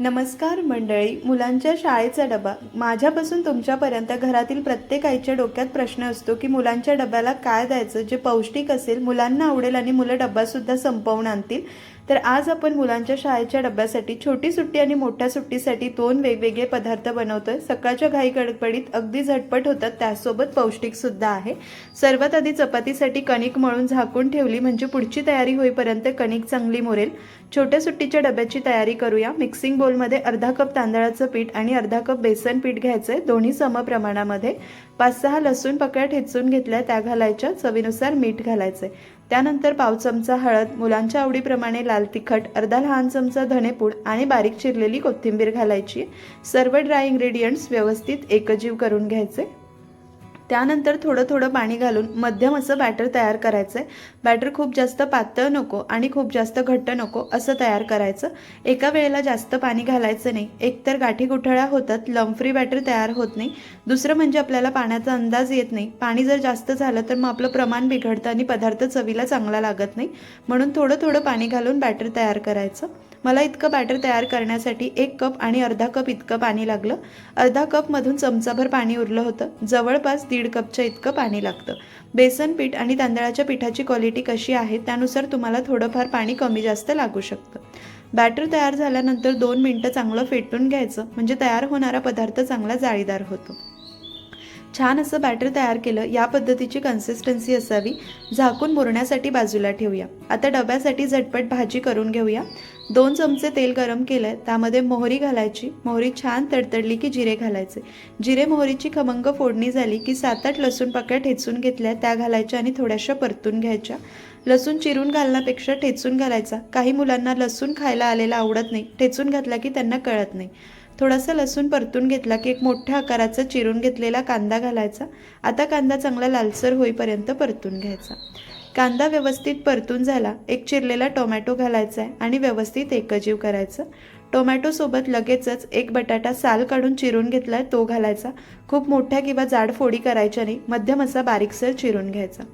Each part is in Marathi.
नमस्कार मंडळी मुलांच्या शाळेचा डबा. माझ्यापासून तुमच्यापर्यंत घरातील प्रत्येक आईच्या डोक्यात प्रश्न असतो की मुलांच्या डब्याला काय द्यायचं? जे पौष्टिक असेल मुलांना आवडेल आणि मुलं डब्बासुद्धा संपवून आणतील. तर आज आपण मुलांच्या शाळेच्या डब्यासाठी छोटी सुट्टी आणि मोठ्या सुट्टीसाठी दोन वेगवेगळे पदार्थ बनवतोय. सकाळच्या घाई गडबडीत अगदी झटपट होतात. त्यासोबत पौष्टिक सुद्धा आहे. सर्वात आधी चपातीसाठी कणिक मळून झाकून ठेवली म्हणजे पुढची तयारी होईपर्यंत कणिक चांगली मोरेल. छोट्या सुट्टीच्या डब्याची तयारी करूया. मिक्सिंग बोलमध्ये अर्धा कप तांदळाचं पीठ आणि अर्धा कप बेसन पीठ घ्यायचं आहे दोन्ही समप्रमाणामध्ये पाच सहा लसूण पकड्या ठेचून घेतल्या त्या घालायच्या. चवीनुसार मीठ घालायचं आहे त्यानंतर पाव चमचा हळद मुलांच्या आवडीप्रमाणे लाल तिखट अर्धा लहान चमचा धनेपूड आणि बारीक चिरलेली कोथिंबीर घालायची. सर्व ड्राय इंग्रेडियंट्स व्यवस्थित एकजीव करून घ्यायचे. त्यानंतर थोडं थोडं पाणी घालून मध्यम असं बॅटर तयार करायचं आहे बॅटर खूप जास्त पातळ नको आणि खूप जास्त घट्ट नको असं तयार करायचं. एका वेळेला जास्त पाणी घालायचं नाही. एकतर गाठी गुठळ्या होतात लंफ्री बॅटर तयार होत नाही. दुसरं म्हणजे आपल्याला पाण्याचा अंदाज येत नाही. पाणी जर जास्त झालं तर मग आपलं प्रमाण बिघडतं आणि पदार्थ चवीला चांगला लागत नाही. म्हणून थोडं थोडं पाणी घालून बॅटर तयार करायचं. मला इतकं बॅटर तयार करण्यासाठी एक कप आणि अर्धा कप इतकं पाणी लागलं. अर्धा कपमधून चमचाभर पाणी उरलं होतं. जवळपास दीड कपच्या इतकं पाणी लागतं. बेसन पीठ आणि तांदळाच्या पिठाची क्वालिटी कशी आहे त्यानुसार तुम्हाला थोडंफार पाणी कमी जास्त लागू शकतं. बॅटर तयार झाल्यानंतर दोन मिनटं चांगलं फेटून घ्यायचं. म्हणजे तयार होणारा पदार्थ चांगला जाळीदार होतो. छान असं बॅटर तयार केलं या पद्धतीची कन्सिस्टन्सी असावी. झाकून मुरण्यासाठी बाजूला ठेवूया. आता डब्यासाठी झटपट भाजी करून घेऊया. दोन चमचे तेल गरम केलं आहे त्यामध्ये मोहरी घालायची. मोहरी छान तडतडली की जिरे घालायचे. जिरे मोहरीची खमंग फोडणी झाली की सात आठ लसूण पाकळ्या ठेचून घेतल्या त्या घालायच्या आणि थोड्याशा परतून घ्यायच्या. लसूण चिरून घालण्यापेक्षा ठेचून घालायचा. काही मुलांना लसूण खायला आलेला आवडत नाही. ठेचून घातला की त्यांना कळत नाही. थोडासा लसूण परतून घेतला की एक मोठ्या आकाराचा चिरून घेतलेला कांदा घालायचा. आता कांदा चांगला लालसर होईपर्यंत परतून घ्यायचा. कांदा व्यवस्थित परतून झाला एक चिरलेला टोमॅटो घालायचा आहे आणि व्यवस्थित एकजीव करायचं. टोमॅटोसोबत लगेचच एक बटाटा साल काढून चिरून घेतला आहे तो घालायचा. खूप मोठ्या किंवा जाड फोडी करायच्या नाही मध्यम असा बारीकसर चिरून घ्यायचा.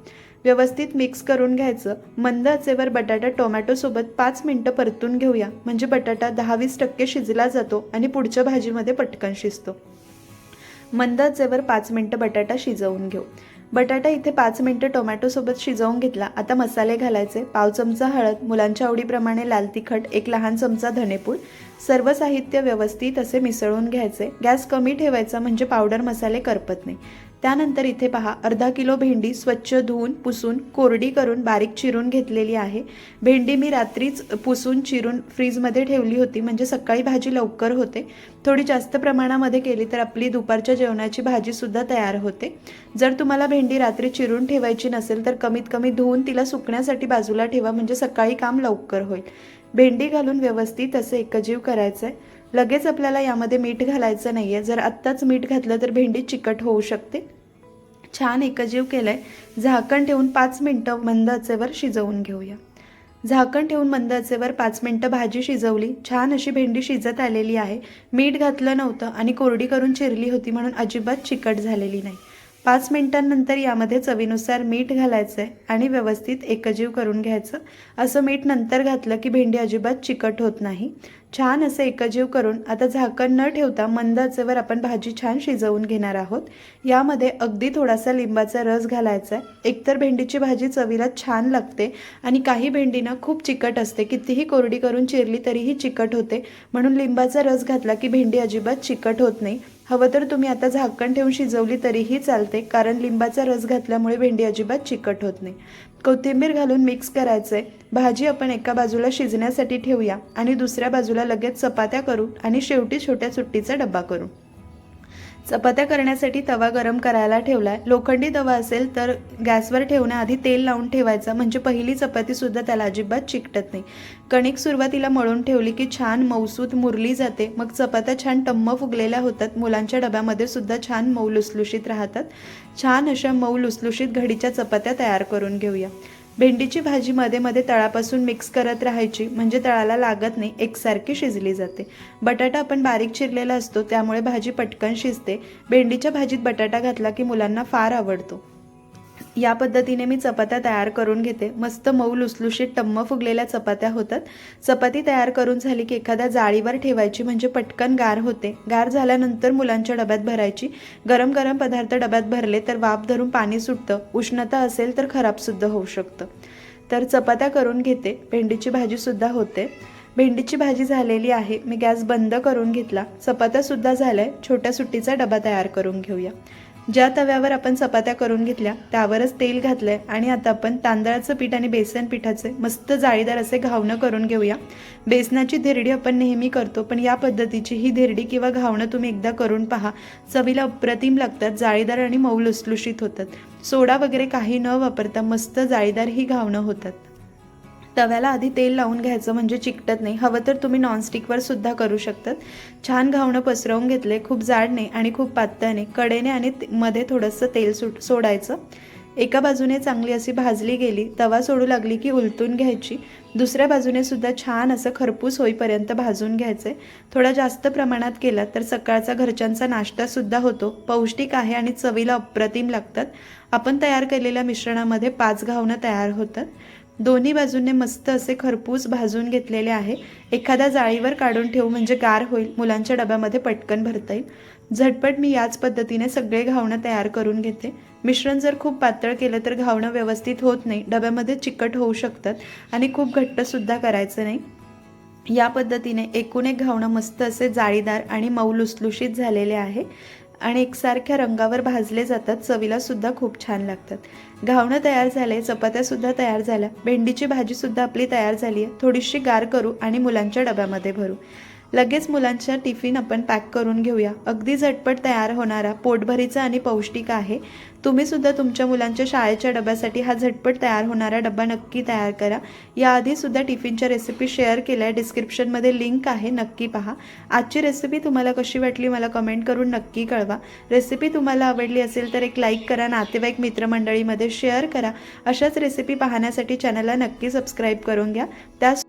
व्यवस्थित मिक्स करून घ्यायचं. मंद आचेवर बटाटा टोमॅटोसोबत पाच मिनटं परतून घेऊया. म्हणजे बटाटा दहा वीस टक्के शिजला जातो आणि पुढच्या भाजीमध्ये पटकन शिजतो. मंद आचेवर पाच मिनटं बटाटा शिजवून घेऊ. बटाटा इथे पाच मिनटं टोमॅटोसोबत शिजवून घेतला. आता मसाले घालायचे. पाव चमचा हळद मुलांच्या आवडीप्रमाणे लाल तिखट एक लहान चमचा धनेपूड. सर्व साहित्य व्यवस्थित असे मिसळून घ्यायचे. गॅस कमी ठेवायचा म्हणजे पावडर मसाले करपत नाही. त्यानंतर इथे पहा अर्धा किलो भेंडी स्वच्छ धुवून पुसून कोरडी करून बारीक चिरून घेतलेली आहे. भेंडी मी रात्रीच पुसून चिरून फ्रीजमध्ये ठेवली होती म्हणजे सकाळी भाजी लवकर होते. थोडी जास्त प्रमाणामध्ये केली तर आपली दुपारच्या जेवणाची भाजीसुद्धा तयार होते. जर तुम्हाला भेंडी रात्री चिरून ठेवायची नसेल तर कमीत कमी धुवून तिला सुकण्यासाठी बाजूला ठेवा म्हणजे सकाळी काम लवकर होईल. भेंडी घालून व्यवस्थित असं एकजीव करायचं आहे लगेच आपल्याला यामध्ये मीठ घालायचं नाही आहे जर आत्ताच मीठ घातलं तर भेंडी चिकट होऊ शकते. छान एकजीव केलं आहे झाकण ठेवून पाच मिनटं मंद आचेवर शिजवून घेऊया. झाकण ठेवून मंद आचेवर पाच मिनटं भाजी शिजवली. छान अशी भेंडी शिजत आलेली आहे. मीठ घातलं नव्हतं आणि कोरडी करून चिरली होती म्हणून अजिबात चिकट झालेली नाही. पाच मिनिटांनंतर यामध्ये चवीनुसार मीठ घालायचं आहे आणि व्यवस्थित एकजीव करून घ्यायचं. असं मीठ नंतर घातलं की भेंडी अजिबात चिकट होत नाही. छान असं एकजीव करून आता झाकण न ठेवता मंद आचेवर आपण भाजी छान शिजवून घेणार आहोत. यामध्ये अगदी थोडासा लिंबाचा रस घालायचा आहे. एकतर भेंडीची भाजी चवीला छान लागते आणि काही भेंडीना खूप चिकट असते. कितीही कोरडी करून चिरली तरीही चिकट होते. म्हणून लिंबाचा रस घातला की भेंडी अजिबात चिकट होत नाही. हवं तर तुम्ही आता झाकण ठेवून शिजवली तरीही चालते. कारण लिंबाचा रस घातल्यामुळे भेंडी अजिबात चिकट होत नाही. कोथिंबीर घालून मिक्स करायचं आहे भाजी आपण एका बाजूला शिजण्यासाठी ठेवूया आणि दुसऱ्या बाजूला लगेच चपात्या करू आणि शेवटी छोट्या सुट्टीचा डब्बा करू. चपात्या करण्यासाठी तवा गरम करायला ठेवलाय. लोखंडी तवा असेल तर गॅसवर ठेवण्याआधी तेल लावून ठेवायचा. म्हणजे पहिली चपातीसुद्धा त्याला अजिबात चिकटत नाही. कणिक सुरुवातीला मळून ठेवली की छान मौसूत मुरली जाते. मग चपात्या छान टम्म फुगलेल्या होतात. मुलांच्या डब्यामध्ये सुद्धा छान मऊ लुसलुशीत राहतात. छान अशा मऊ लुसलुशीत घडीच्या चपात्या तयार करून घेऊया. भेंडीची भाजी मध्ये मध्ये तळापासून मिक्स करत राहायची. म्हणजे तळाला लागत नाही. एकसारखी शिजली जाते. बटाटा आपण बारीक चिरलेला असतो. त्यामुळे भाजी पटकन शिजते. भेंडीच्या भाजीत बटाटा घातला की मुलांना फार आवडतो. या पद्धतीने मी चपात्या तयार करून घेते. मस्त मऊ लुसलुशीत टम्म फुगलेल्या चपात्या होतात. चपाती तयार करून झाली की एखाद्या जाळीवर ठेवायची म्हणजे पटकन गार होते. गार झाल्यानंतर मुलांच्या डब्यात भरायची. गरम गरम पदार्थ डब्यात भरले तर वाफ धरून पाणी सुटतं. उष्णता असेल तर खराबसुद्धा होऊ शकतं. तर चपात्या करून घेते. भेंडीची भाजीसुद्धा होते. भेंडीची भाजी झालेली आहे. मी गॅस बंद करून घेतला. चपात्यासुद्धा झाल्या. छोट्या सुट्टीचा डबा तयार करून घेऊया. ज्या तव्यावर आपण चपात्या करून घेतल्या त्यावरच तेल घातलंय आणि आता आपण तांदळाचं पीठ आणि बेसन पिठाचे मस्त जाळीदार असे घावणं करून घेऊया. बेसनाची धिरडी आपण नेहमी करतो पण या पद्धतीची ही धिरडी किंवा घावणं तुम्ही एकदा करून पहा. चवीला अप्रतिम लागतात जाळीदार आणि मऊ लुसलुशीत होतात. सोडा वगैरे काही न वापरता मस्त जाळीदार ही घावणं होतात. तव्याला आधी तेल लावून घ्यायचं म्हणजे चिकटत नाही. हवं तर तुम्ही नॉनस्टिकवर सुद्धा करू शकतात. छान घावणं पसरवून घेतले खूप जाड नाही आणि खूप पातळ नाही. कडेने आणि मध्ये थोडंसं तेल सुट सोडायचं. एका बाजूने चांगली अशी भाजली गेली तवा सोडू लागली की उलटून घ्यायची. दुसऱ्या बाजूने सुद्धा छान असं खरपूस होईपर्यंत भाजून घ्यायचे. थोडा जास्त प्रमाणात केला तर सकाळचा घरच्यांचा नाश्तासुद्धा होतो. पौष्टिक आहे आणि चवीला अप्रतिम लागतात. आपण तयार केलेल्या मिश्रणामध्ये पाच घावणं तयार होतात. दोन्ही बाजूने मस्त असे खरपूस भाजून घेतलेले आहे. एखाद्या जाळीवर काढून ठेवू म्हणजे गार होईल. मुलांच्या डब्यामध्ये पटकन भरता येईल. झटपट मी याच पद्धतीने सगळे घावणं तयार करून घेते. मिश्रण जर खूप पातळ केलं तर घावणं व्यवस्थित होत नाही. डब्यामध्ये चिकट होऊ शकतात आणि खूप घट्टसुद्धा करायचं नाही. या पद्धतीने एकूण एक घावणं मस्त असे जाळीदार आणि मऊ लुसलुशीत झालेले आहे. आणि एकसारख्या रंगावर भाजले जातात चवीला सुद्धा खूप छान लागतात. घावणं तयार झाले चपात्यासुद्धा तयार झाल्या. भेंडीची भाजीसुद्धा आपली तयार झाली आहे थोडीशी गार करू आणि मुलांच्या डब्यामध्ये भरू. लगेच मुलांच्या टिफिन आपण पॅक करून घेऊया. अगदी झटपट तयार होणारा पोटभरीचा आणि पौष्टिक आहे. तुम्हीसुद्धा तुमच्या मुलांच्या शाळेच्या डब्यासाठी हा झटपट तयार होणारा डब्बा नक्की तयार करा. याआधीसुद्धा टिफिनच्या रेसिपी शेअर केल्या. आहे डिस्क्रिप्शनमध्ये लिंक आहे. नक्की पहा. आजची रेसिपी तुम्हाला कशी वाटली मला कमेंट करून नक्की कळवा. रेसिपी तुम्हाला आवडली असेल तर एक लाईक करा. नातेवाईक मित्रमंडळीमध्ये शेअर करा. अशाच रेसिपी पाहण्यासाठी चॅनलला नक्की सबस्क्राईब करून घ्या. त्याच